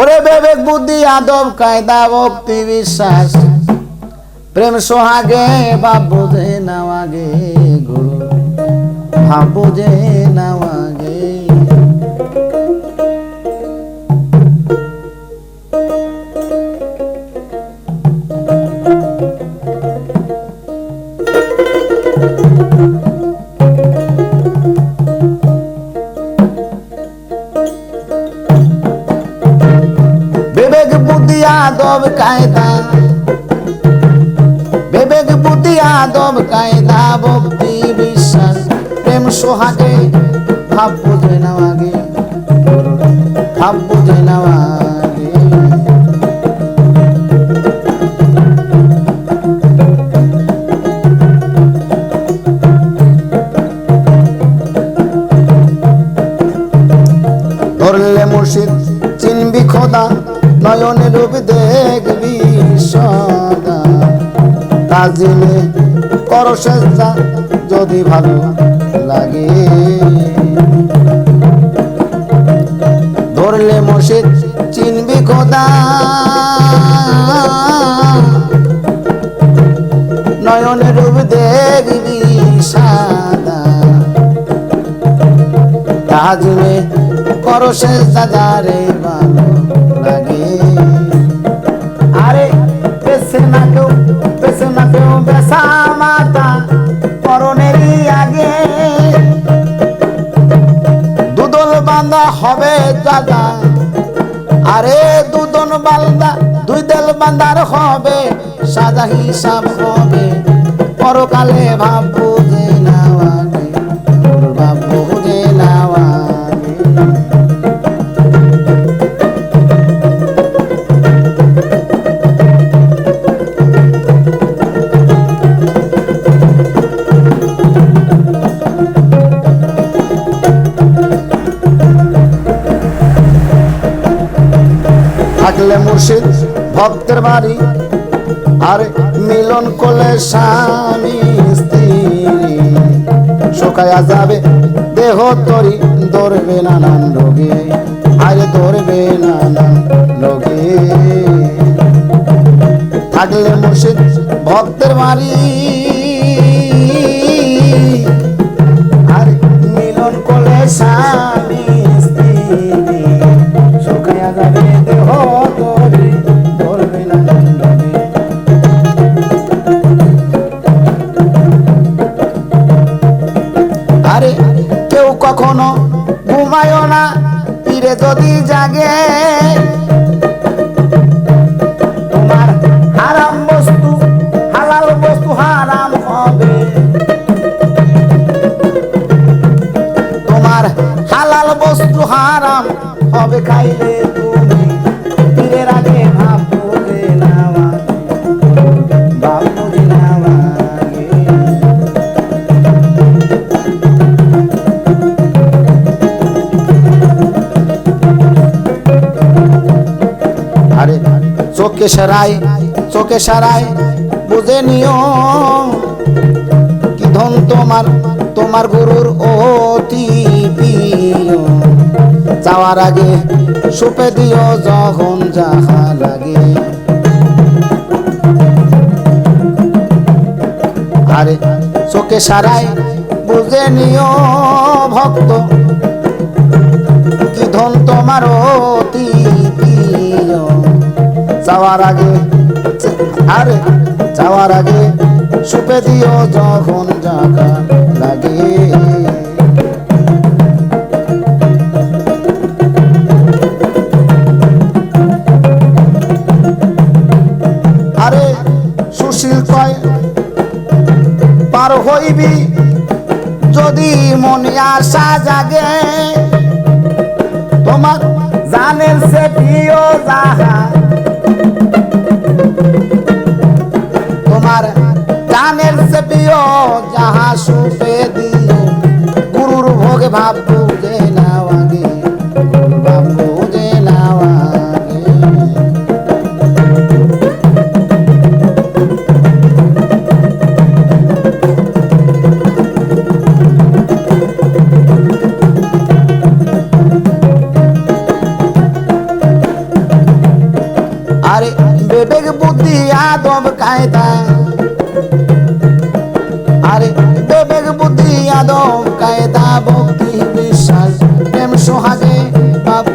ওরে বিবেক বুদ্ধি, আদব, কায়দা ভক্তি বিশ্বাস প্রেম, সোহাগে বাপ বোঝে নাওয়াগে গুরু। ভাব বোঝে নাওয়াগে আদব কায়দা। বিবেক বুদ্ধি, আদব কায়দা, ভক্তি, বিশ্বাস, প্রেম সোহাগে, ভাব বুঝে নাওয়াগে ভাব বুঝে নাওয়াগে ধরলে মুর্শিদ, চিনবি খোদা। নয়নে রূপ দেখবি সদা। তাজিমে কর সেজদা যদি ভালো লাগে। ধরলে মুর্শিদ চিনবি খোদা। নয়নে রূপ দেখবি সাদা। তাজমে করো সে ভালো লাগে। দুদল বান্দা হবে দাদা আরে দুদন বান্দা দুই দেল বান্দার হবে সাদা হিসাব হবে। পরকালে ভাব থাকলে মুর্শিদ ভক্তের বাড়ি। আর মিলন করলে স্বামী, স্ত্রী। শোকায়া যাবে, দেহ তরি, ধরবে নানান রোগে। আরে ধরবে নানান রোগে। থাকলে মুর্শিদ ভক্তের বাড়ি। আর মিলন করলে স্বামী যদি জাগে, তোমার হারাম বস্তু, হালাল বস্তু হারাম হবে। তোমার হালাল বস্তু হারাম হবে খাইলে তুমি চোখে সারাই চোখে সারাই, বুঝে নিও। কি ধন তোমার তোমার গুরুর অতি যাওয়ার আগে সুপে দিও যখন যাহা লাগে। আরে চোখে সারাই, বুঝে নিও ভক্ত। কি ধন তোমার অতি যাওয়ার আগে, আরে, যাওয়ার আগে সুপে দিও যখন জাগা লাগে। আরে, সুশীল কয়, পার হইবি যদি মনে আশা জাগে। তোমার জানের সে প্রিয় যাহা তোমার কায়দা আরে বিবেক বুদ্ধি আদব কায়দা ভক্তি বিশ্বাস প্রেম সোহাগে বাপ